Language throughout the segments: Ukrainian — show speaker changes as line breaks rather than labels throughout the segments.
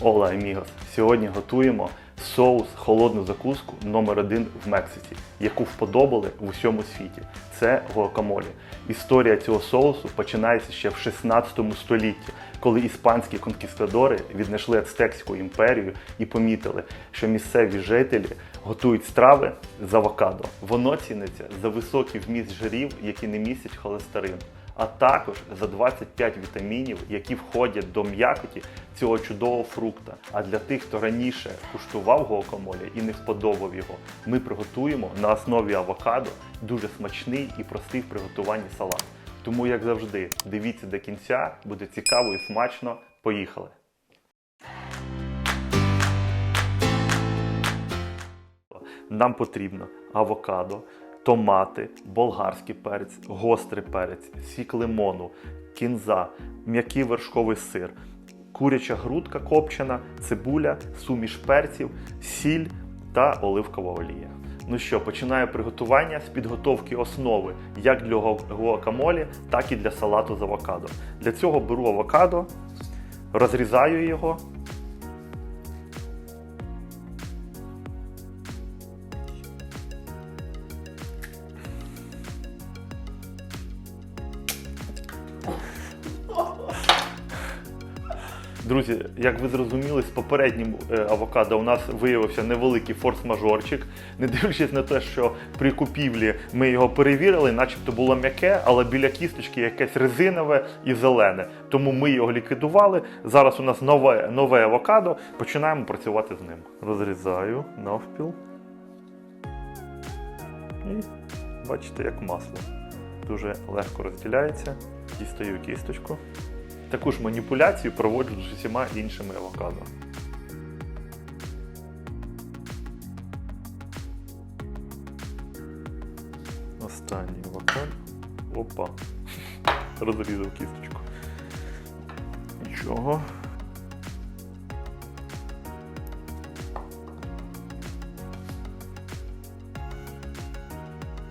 Ола амігос. Сьогодні готуємо соус холодну закуску номер один в Мексиці, яку вподобали в усьому світі. Це гуакамолі. Історія цього соусу починається ще в 16 столітті, коли іспанські конкістадори віднайшли Ацтекську імперію і помітили, що місцеві жителі готують страви з авокадо. Воно ціниться за високий вміст жирів, які не містять холестерин а також за 25 вітамінів, які входять до м'якоті цього чудового фрукта. А для тих, хто раніше куштував гуакамолі і не вподобав його, ми приготуємо на основі авокадо дуже смачний і простий в приготуванні салат. Тому, як завжди, дивіться до кінця, буде цікаво і смачно. Поїхали! Нам потрібно авокадо, томати, болгарський перець, гострий перець, сік лимону, кінза, м'який вершковий сир, куряча грудка копчена, цибуля, суміш перців, сіль та оливкова олія. Ну що, починаю приготування з підготовки основи як для гу- гуакамолі, так і для салату з авокадо. Для цього беру авокадо, розрізаю його. Друзі, як ви зрозуміли, з попереднім е, авокадо у нас виявився невеликий форс-мажорчик. Не дивлячись на те, що при купівлі ми його перевірили, начебто було м'яке, але біля кісточки якесь резинове і зелене. Тому ми його ліквідували. Зараз у нас нове, нове авокадо. Починаємо працювати з ним. Розрізаю навпіл. І бачите, як масло. Дуже легко розділяється. Дістаю кісточку. Таку ж маніпуляцію проводжу з усіма іншими авокадо. Останній авокадо. Опа. Розрізав кісточку. Нічого.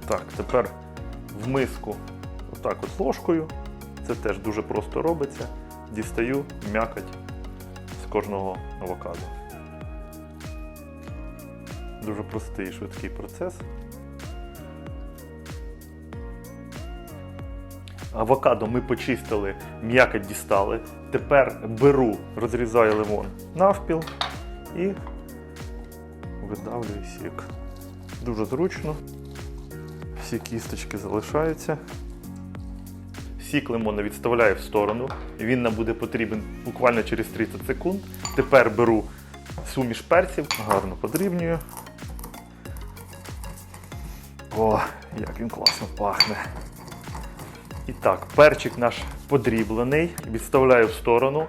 Так, тепер в миску отак от ложкою. Це теж дуже просто робиться. Дістаю м'якоть з кожного авокадо. Дуже простий і швидкий процес. Авокадо ми почистили, м'якоть дістали. Тепер беру, розрізаю лимон навпіл і видавлюю сік. Дуже зручно. Всі кісточки залишаються. Сік лимона відставляю в сторону. Він нам буде потрібен буквально через 30 секунд. Тепер беру суміш перців, гарно подрібнюю. О, як він класно пахне. І так, перчик наш подріблений, відставляю в сторону,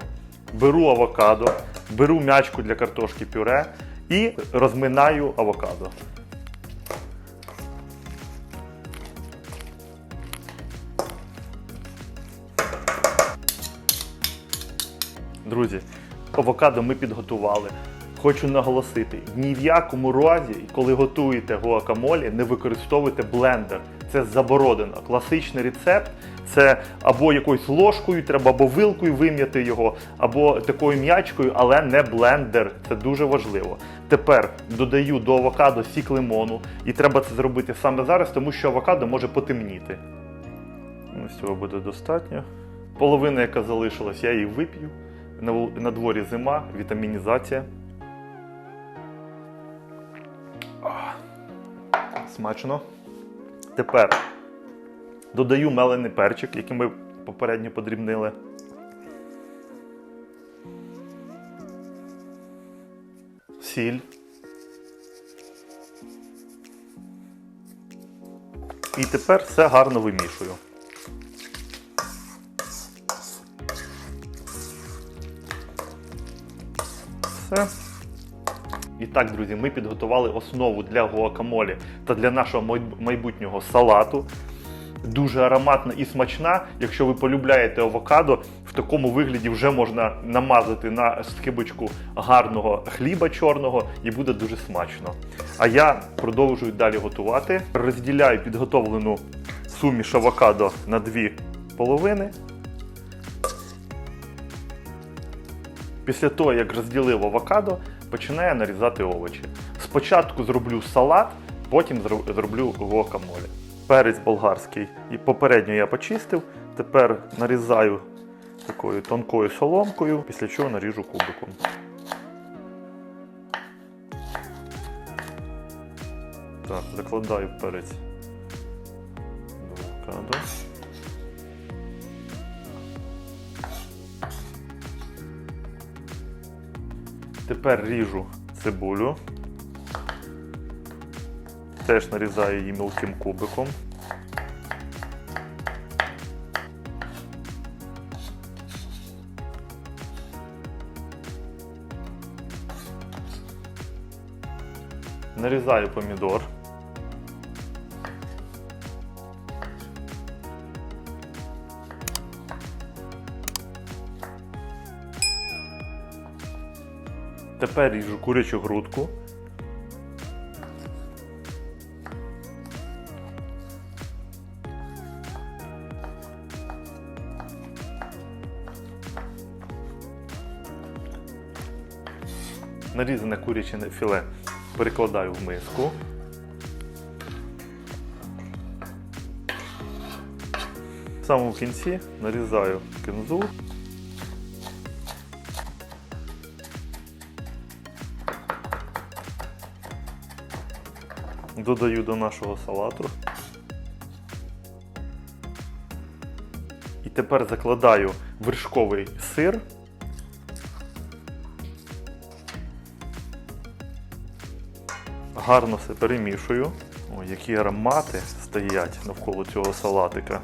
беру авокадо, беру м'ячку для картошки пюре і розминаю авокадо. Друзі, авокадо ми підготували. Хочу наголосити, ні в якому разі, коли готуєте гуакамолі, не використовуйте блендер. Це заборонено. Класичний рецепт це або якоюсь ложкою, треба або вилкою вим'яти його, або такою м'ячкою, але не блендер. Це дуже важливо. Тепер додаю до авокадо сік лимону, і треба це зробити саме зараз, тому що авокадо може потемніти. Ось цього буде достатньо. Половина, яка залишилась, я її вип'ю. На, дворі зима, вітамінізація. Смачно. Тепер додаю мелений перчик, який ми попередньо подрібнили. Сіль. І тепер все гарно вимішую. Все. І так, друзі, ми підготували основу для гуакамолі та для нашого майбутнього салату. Дуже ароматна і смачна. Якщо ви полюбляєте авокадо, в такому вигляді вже можна намазати на скибочку гарного хліба чорного і буде дуже смачно. А я продовжую далі готувати. Розділяю підготовлену суміш авокадо на дві половини. Після того, як розділив авокадо, починаю нарізати овочі. Спочатку зроблю салат, потім зро- зроблю гуакамолі. Перець болгарський і попередньо я почистив. Тепер нарізаю такою тонкою соломкою, після чого наріжу кубиком. Так, закладаю перець до авокадо. Тепер ріжу цибулю. Теж нарізаю її мілким кубиком. Нарізаю помідор. Тепер ріжу курячу грудку. Нарізане куряче філе перекладаю в миску. В самому кінці нарізаю кінзу. Додаю до нашого салату. І тепер закладаю вершковий сир. Гарно все перемішую. О, які аромати стоять навколо цього салатика.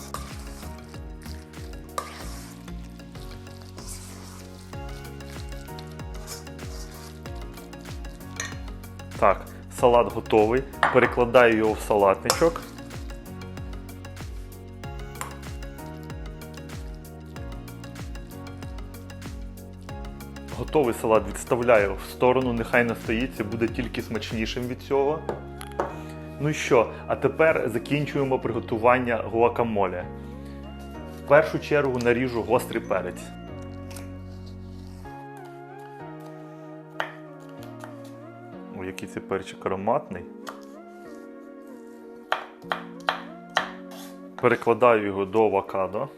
Так, салат готовий. Перекладаю його в салатничок. Готовий салат відставляю в сторону, нехай настоїться, буде тільки смачнішим від цього. Ну що, а тепер закінчуємо приготування гуакамоле. В першу чергу наріжу гострий перець. Який цей перчик ароматний. Перекладаю його до авокадо.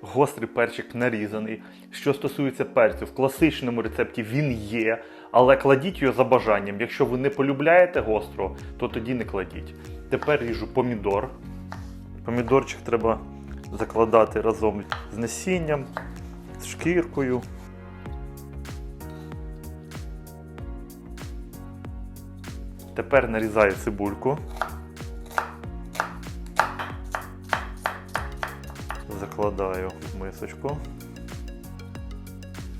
Гострий перчик нарізаний. Що стосується перцю, в класичному рецепті він є, але кладіть його за бажанням. Якщо ви не полюбляєте гостро, то тоді не кладіть. Тепер ріжу помідор. Помідорчик треба закладати разом з насінням, з шкіркою. Тепер нарізаю цибульку. Закладаю в мисочку.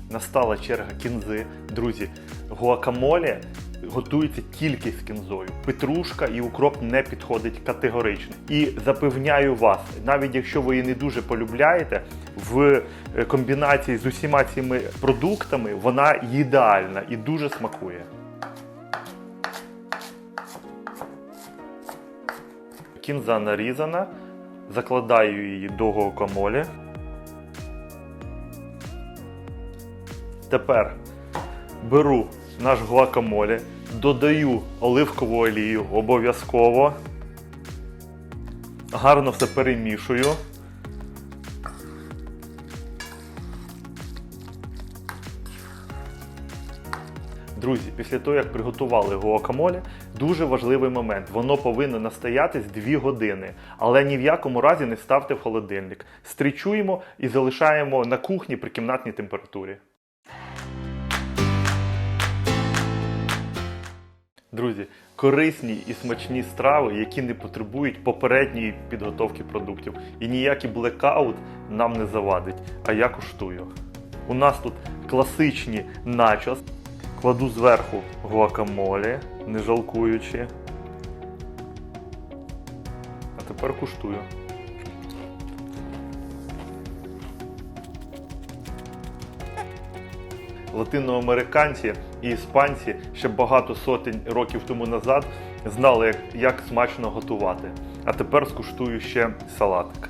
Настала черга кінзи. Друзі, гуакамоле готується тільки з кінзою. Петрушка і укроп не підходить категорично. І запевняю вас, навіть якщо ви її не дуже полюбляєте, в е, комбінації з усіма цими продуктами вона ідеальна і дуже смакує. Кінза нарізана. Закладаю її до гуакамолі. Тепер беру наш гуакамолі, додаю оливкову олію обов'язково. Гарно все перемішую. Друзі, після того, як приготували гуакамолі, дуже важливий момент. Воно повинно настоятись 2 години, але ні в якому разі не ставте в холодильник. Стрічуємо і залишаємо на кухні при кімнатній температурі. Друзі, корисні і смачні страви, які не потребують попередньої підготовки продуктів. І ніякий блекаут нам не завадить. А я куштую. У нас тут класичні начос. Кладу зверху гуакамолі, не жалкуючи. А тепер куштую. Латиноамериканці і іспанці ще багато сотень років тому назад знали, як, як смачно готувати. А тепер скуштую ще салатик.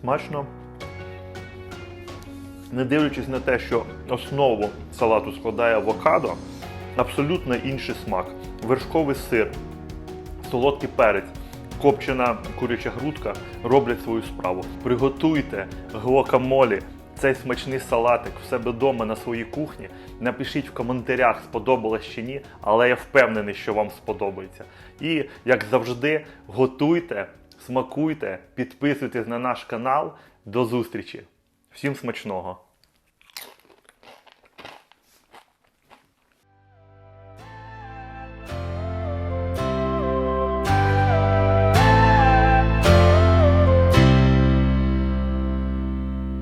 Смачно. Не дивлячись на те, що основу салату складає авокадо, абсолютно інший смак. Вершковий сир, солодкий перець, копчена куряча грудка роблять свою справу. Приготуйте гуакамолі, цей смачний салатик в себе вдома на своїй кухні. Напишіть в коментарях, сподобалось чи ні, але я впевнений, що вам сподобається. І як завжди, готуйте, смакуйте, підписуйтесь на наш канал. До зустрічі! Всім смачного!